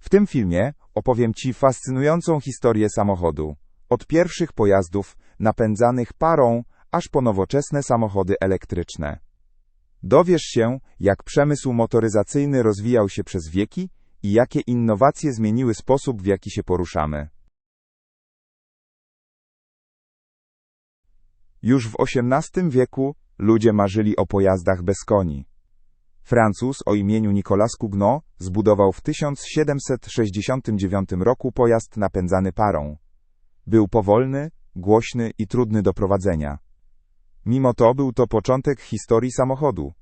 W tym filmie opowiem Ci fascynującą historię samochodu. Od pierwszych pojazdów napędzanych parą, aż po nowoczesne samochody elektryczne. Dowiesz się, jak przemysł motoryzacyjny rozwijał się przez wieki i jakie innowacje zmieniły sposób, w jaki się poruszamy. Już w XVIII wieku ludzie marzyli o pojazdach bez koni. Francuz o imieniu Nicolas Cugnot zbudował w 1769 roku pojazd napędzany parą. Był powolny, głośny i trudny do prowadzenia. Mimo to był to początek historii samochodu.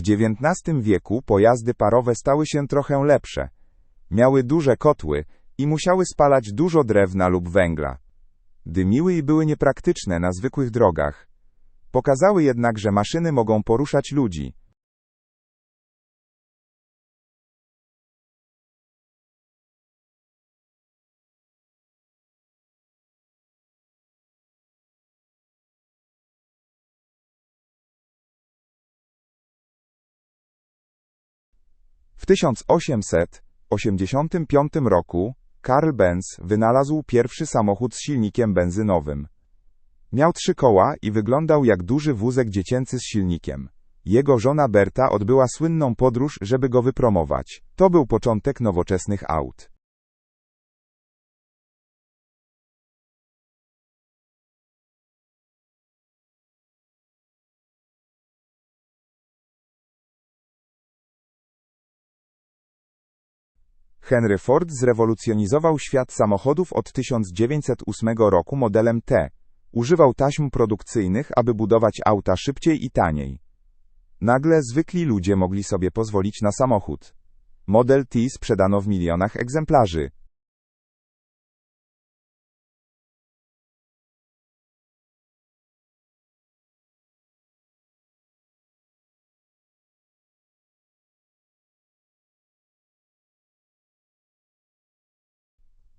W XIX wieku pojazdy parowe stały się trochę lepsze. Miały duże kotły i musiały spalać dużo drewna lub węgla. Dymiły i były niepraktyczne na zwykłych drogach. Pokazały jednak, że maszyny mogą poruszać ludzi. 1885 roku Karl Benz wynalazł pierwszy samochód z silnikiem benzynowym. Miał trzy koła i wyglądał jak duży wózek dziecięcy z silnikiem. Jego żona Berta odbyła słynną podróż, żeby go wypromować. To był początek nowoczesnych aut. Henry Ford zrewolucjonizował świat samochodów od 1908 roku modelem T. Używał taśm produkcyjnych, aby budować auta szybciej i taniej. Nagle zwykli ludzie mogli sobie pozwolić na samochód. Model T sprzedano w milionach egzemplarzy.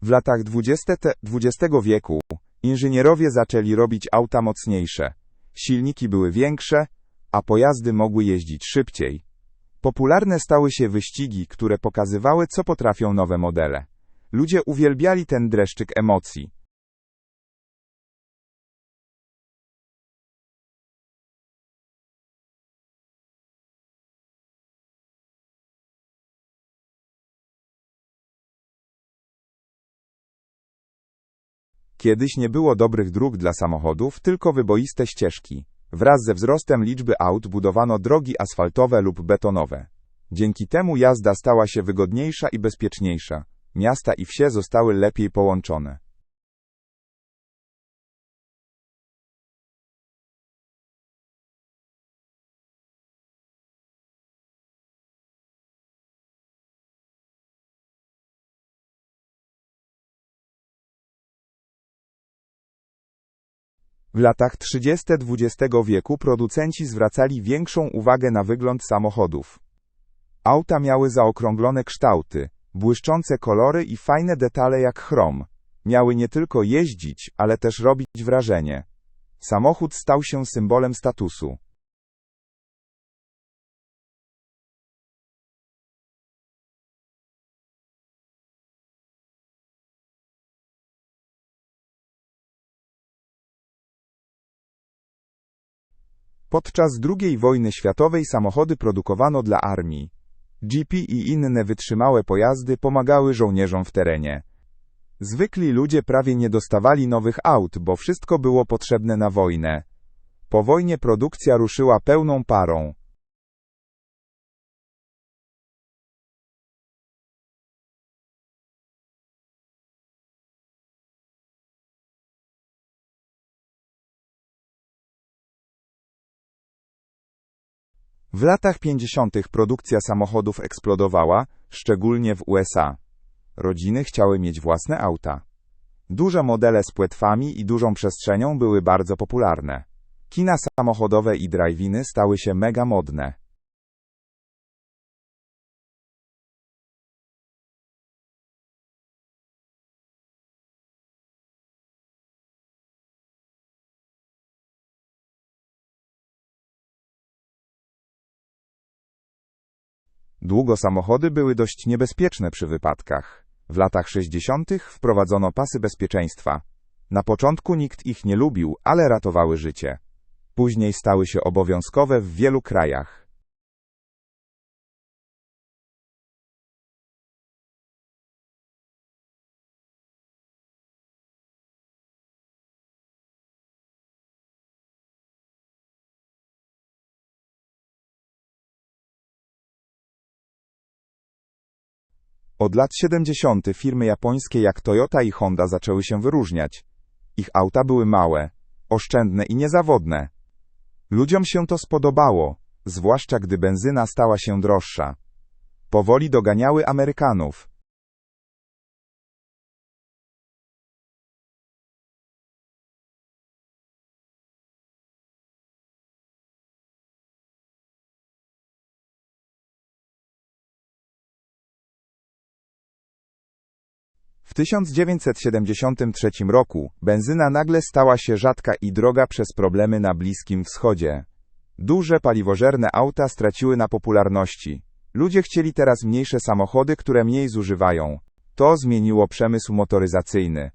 W latach 20. te- XX wieku inżynierowie zaczęli robić auta mocniejsze. Silniki były większe, a pojazdy mogły jeździć szybciej. Popularne stały się wyścigi, które pokazywały, co potrafią nowe modele. Ludzie uwielbiali ten dreszczyk emocji. Kiedyś nie było dobrych dróg dla samochodów, tylko wyboiste ścieżki. Wraz ze wzrostem liczby aut budowano drogi asfaltowe lub betonowe. Dzięki temu jazda stała się wygodniejsza i bezpieczniejsza. Miasta i wsie zostały lepiej połączone. W latach 30. XX wieku producenci zwracali większą uwagę na wygląd samochodów. Auta miały zaokrąglone kształty, błyszczące kolory i fajne detale jak chrom. Miały nie tylko jeździć, ale też robić wrażenie. Samochód stał się symbolem statusu. Podczas II wojny światowej samochody produkowano dla armii. Jeepy i inne wytrzymałe pojazdy pomagały żołnierzom w terenie. Zwykli ludzie prawie nie dostawali nowych aut, bo wszystko było potrzebne na wojnę. Po wojnie produkcja ruszyła pełną parą. W latach 50. produkcja samochodów eksplodowała, szczególnie w USA. Rodziny chciały mieć własne auta. Duże modele z płetwami i dużą przestrzenią były bardzo popularne. Kina samochodowe i drive-iny stały się mega modne. Długo samochody były dość niebezpieczne przy wypadkach. W latach 60. wprowadzono pasy bezpieczeństwa. Na początku nikt ich nie lubił, ale ratowały życie. Później stały się obowiązkowe w wielu krajach. Od lat 70. firmy japońskie jak Toyota i Honda zaczęły się wyróżniać. Ich auta były małe, oszczędne i niezawodne. Ludziom się to spodobało, zwłaszcza gdy benzyna stała się droższa. Powoli doganiały Amerykanów. W 1973 roku benzyna nagle stała się rzadka i droga przez problemy na Bliskim Wschodzie. Duże paliwożerne auta straciły na popularności. Ludzie chcieli teraz mniejsze samochody, które mniej zużywają. To zmieniło przemysł motoryzacyjny.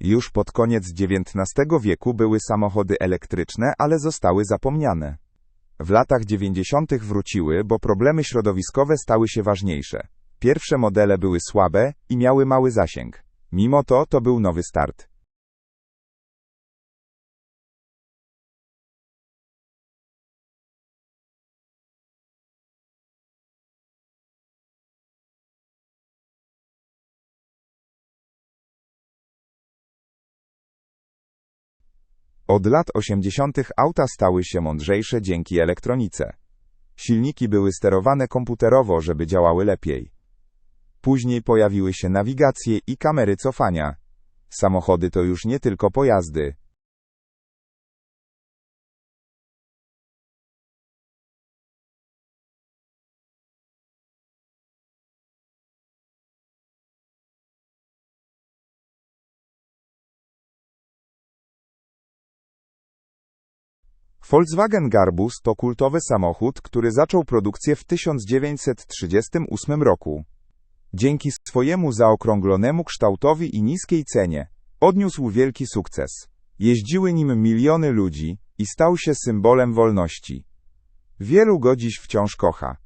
Już pod koniec XIX wieku były samochody elektryczne, ale zostały zapomniane. W latach 90. wróciły, bo problemy środowiskowe stały się ważniejsze. Pierwsze modele były słabe i miały mały zasięg. Mimo to to był nowy start. Od lat 80. auta stały się mądrzejsze dzięki elektronice. Silniki były sterowane komputerowo, żeby działały lepiej. Później pojawiły się nawigacje i kamery cofania. Samochody to już nie tylko pojazdy. Volkswagen Garbus to kultowy samochód, który zaczął produkcję w 1938 roku. Dzięki swojemu zaokrąglonemu kształtowi i niskiej cenie, odniósł wielki sukces. Jeździły nim miliony ludzi i stał się symbolem wolności. Wielu go dziś wciąż kocha.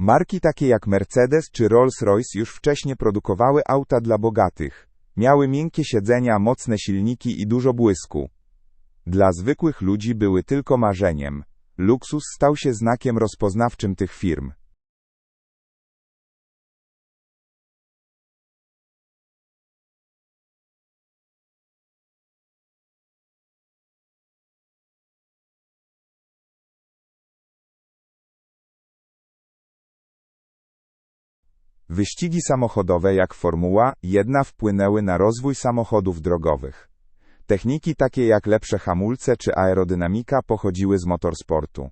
Marki takie jak Mercedes czy Rolls-Royce już wcześniej produkowały auta dla bogatych. Miały miękkie siedzenia, mocne silniki i dużo błysku. Dla zwykłych ludzi były tylko marzeniem. Luksus stał się znakiem rozpoznawczym tych firm. Wyścigi samochodowe jak Formuła 1 wpłynęły na rozwój samochodów drogowych. Techniki takie jak lepsze hamulce czy aerodynamika pochodziły z motorsportu.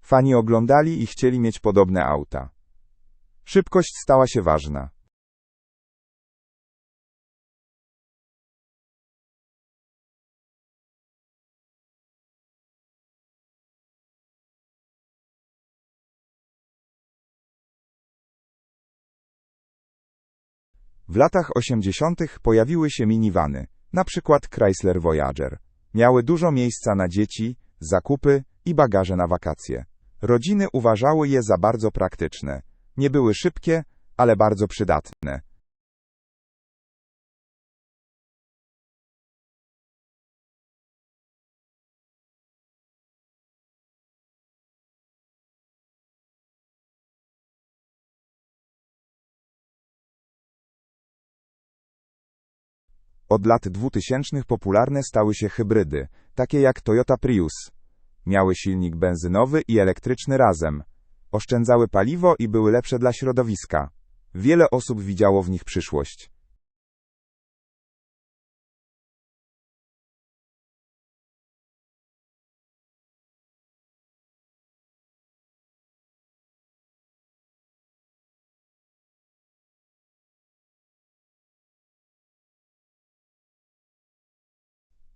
Fani oglądali i chcieli mieć podobne auta. Szybkość stała się ważna. W latach 80. pojawiły się minivany, na przykład Chrysler Voyager. Miały dużo miejsca na dzieci, zakupy i bagaże na wakacje. Rodziny uważały je za bardzo praktyczne. Nie były szybkie, ale bardzo przydatne. Od lat 2000 popularne stały się hybrydy, takie jak Toyota Prius. Miały silnik benzynowy i elektryczny razem. Oszczędzały paliwo i były lepsze dla środowiska. Wiele osób widziało w nich przyszłość.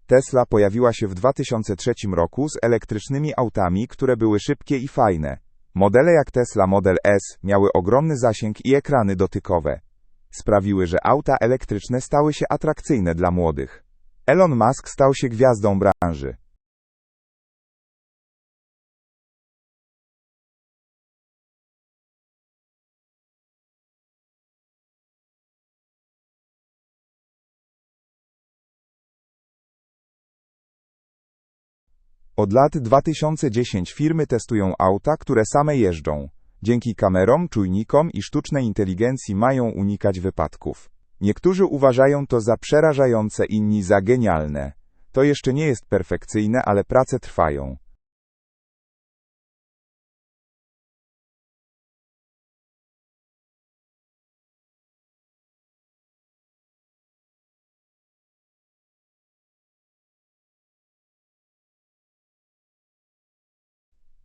Tesla pojawiła się w 2003 roku z elektrycznymi autami, które były szybkie i fajne. Modele jak Tesla Model S miały ogromny zasięg i ekrany dotykowe. Sprawiły, że auta elektryczne stały się atrakcyjne dla młodych. Elon Musk stał się gwiazdą branży. Od lat 2010 firmy testują auta, które same jeżdżą. Dzięki kamerom, czujnikom i sztucznej inteligencji mają unikać wypadków. Niektórzy uważają to za przerażające, inni za genialne. To jeszcze nie jest perfekcyjne, ale prace trwają.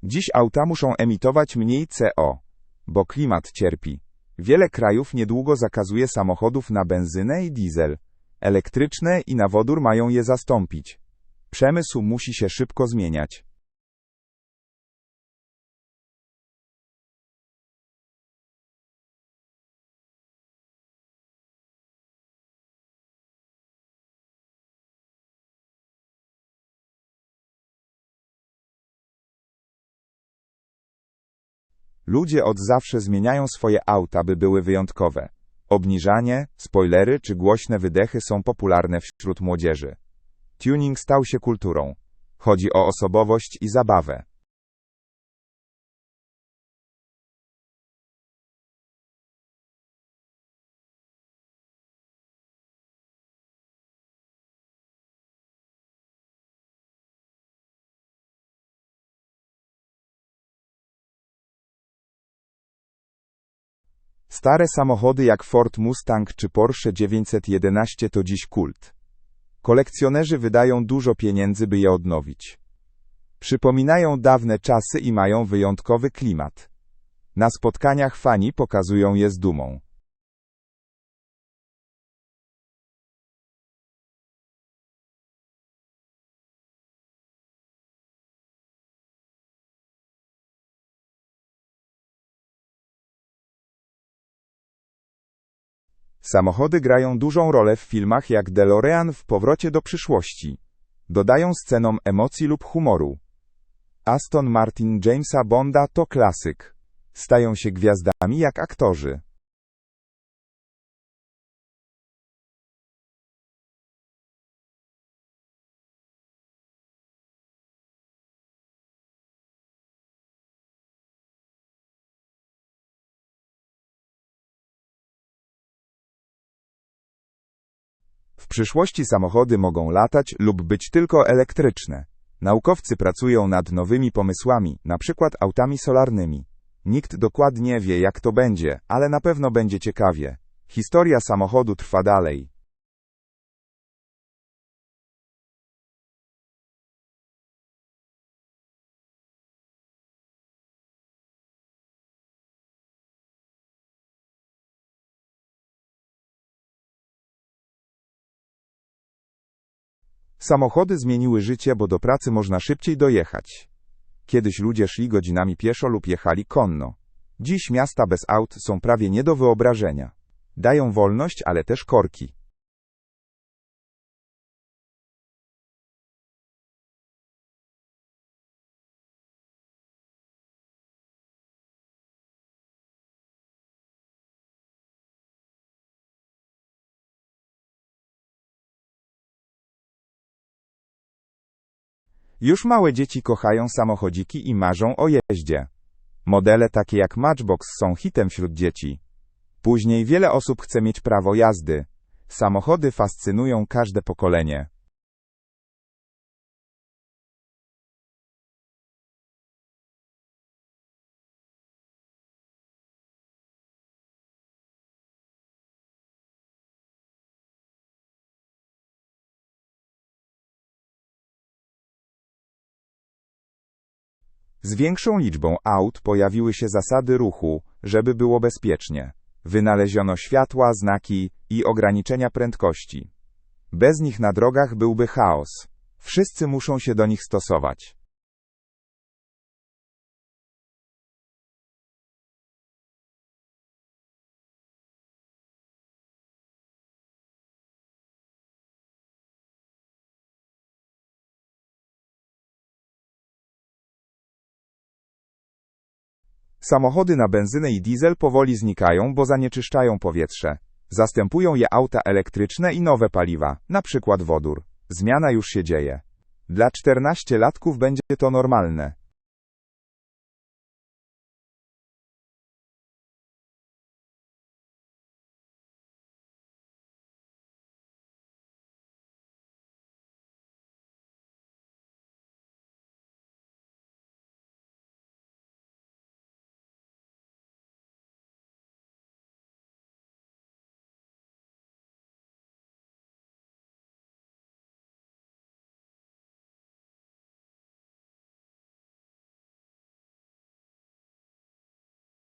Dziś auta muszą emitować mniej CO, bo klimat cierpi. Wiele krajów niedługo zakazuje samochodów na benzynę i diesel. Elektryczne i na wodór mają je zastąpić. Przemysł musi się szybko zmieniać. Ludzie od zawsze zmieniają swoje auta, by były wyjątkowe. Obniżanie, spoilery czy głośne wydechy są popularne wśród młodzieży. Tuning stał się kulturą. Chodzi o osobowość i zabawę. Stare samochody jak Ford Mustang czy Porsche 911 to dziś kult. Kolekcjonerzy wydają dużo pieniędzy, by je odnowić. Przypominają dawne czasy i mają wyjątkowy klimat. Na spotkaniach fani pokazują je z dumą. Samochody grają dużą rolę w filmach jak DeLorean w Powrocie do przyszłości. Dodają scenom emocji lub humoru. Aston Martin Jamesa Bonda to klasyk. Stają się gwiazdami jak aktorzy. W przyszłości samochody mogą latać lub być tylko elektryczne. Naukowcy pracują nad nowymi pomysłami, np. autami solarnymi. Nikt dokładnie wie, jak to będzie, ale na pewno będzie ciekawie. Historia samochodu trwa dalej. Samochody zmieniły życie, bo do pracy można szybciej dojechać. Kiedyś ludzie szli godzinami pieszo lub jechali konno. Dziś miasta bez aut są prawie nie do wyobrażenia. Dają wolność, ale też korki. Już małe dzieci kochają samochodziki i marzą o jeździe. Modele takie jak Matchbox są hitem wśród dzieci. Później wiele osób chce mieć prawo jazdy. Samochody fascynują każde pokolenie. Z większą liczbą aut pojawiły się zasady ruchu, żeby było bezpiecznie. Wynaleziono światła, znaki i ograniczenia prędkości. Bez nich na drogach byłby chaos. Wszyscy muszą się do nich stosować. Samochody na benzynę i diesel powoli znikają, bo zanieczyszczają powietrze. Zastępują je auta elektryczne i nowe paliwa, przykład wodór. Zmiana już się dzieje. Dla 14-latków będzie to normalne.